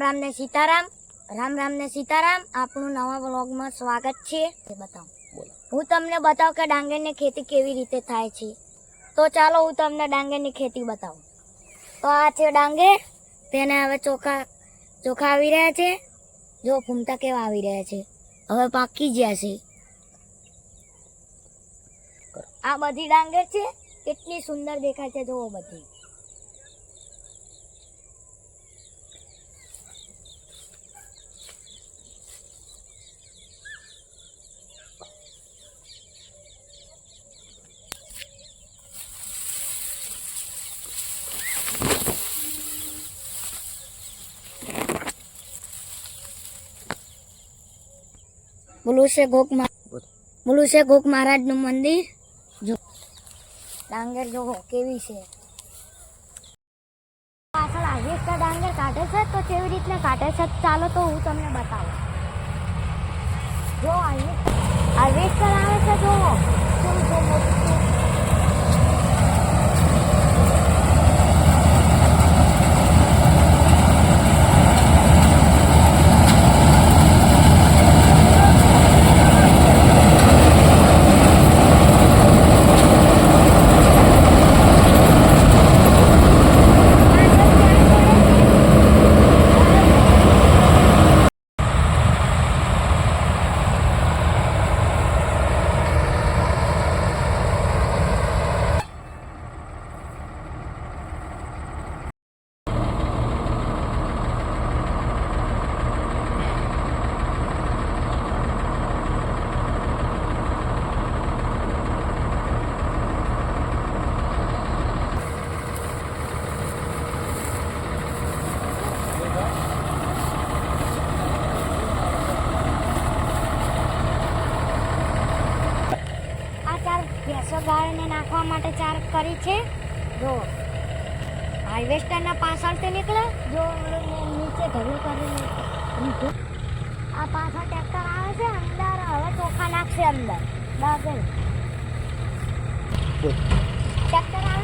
રામ ને સીતારામ રામ રામ ને સીતારામ આપણું નવા વ્લોગમાં સ્વાગત છે. તે બતાવો. હું તમને બતાવું કે ડાંગરની ખેતી કેવી રીતે થાય છે. તો ચાલો હું તમને ડાંગરની ખેતી બતાવું. તો આ છે ડાંગર તેને હવે ચોખા ચોખા આવી રહ્યા છે. જો ફૂમતા કેવા આવી રહ્યા છે. હવે પાકી ગયા છે. આ બધી ડાંગર છે કેટલી સુંદર દેખાય છે જોવો બધી. છે ગોક. બોલું. છે ગોક મહારાજનું મંદિર. જો. ડાંગર જોવો કેવી છે? પાછળ હાર્વેસ્ટર ડાંગર કાઢે છે તો કેવી રીતના કાઢે છે ચાલો તો હું તમને બતાવું. જો હાર્વેસ્ટર આવે છે જો કેવું છે મોટું. આ ભેંસો ગાયને નાખવા માટે ચાર કરી છે. જો હાર્વેસ્ટરના પાછળથી નીકળે જો નીચે ઘરું કરી આ પાછળ ટ્રેક્ટર આવે છે અંદર હવે ચોખા નાખશે અંદર. બોલ. ટ્રેક્ટર આવી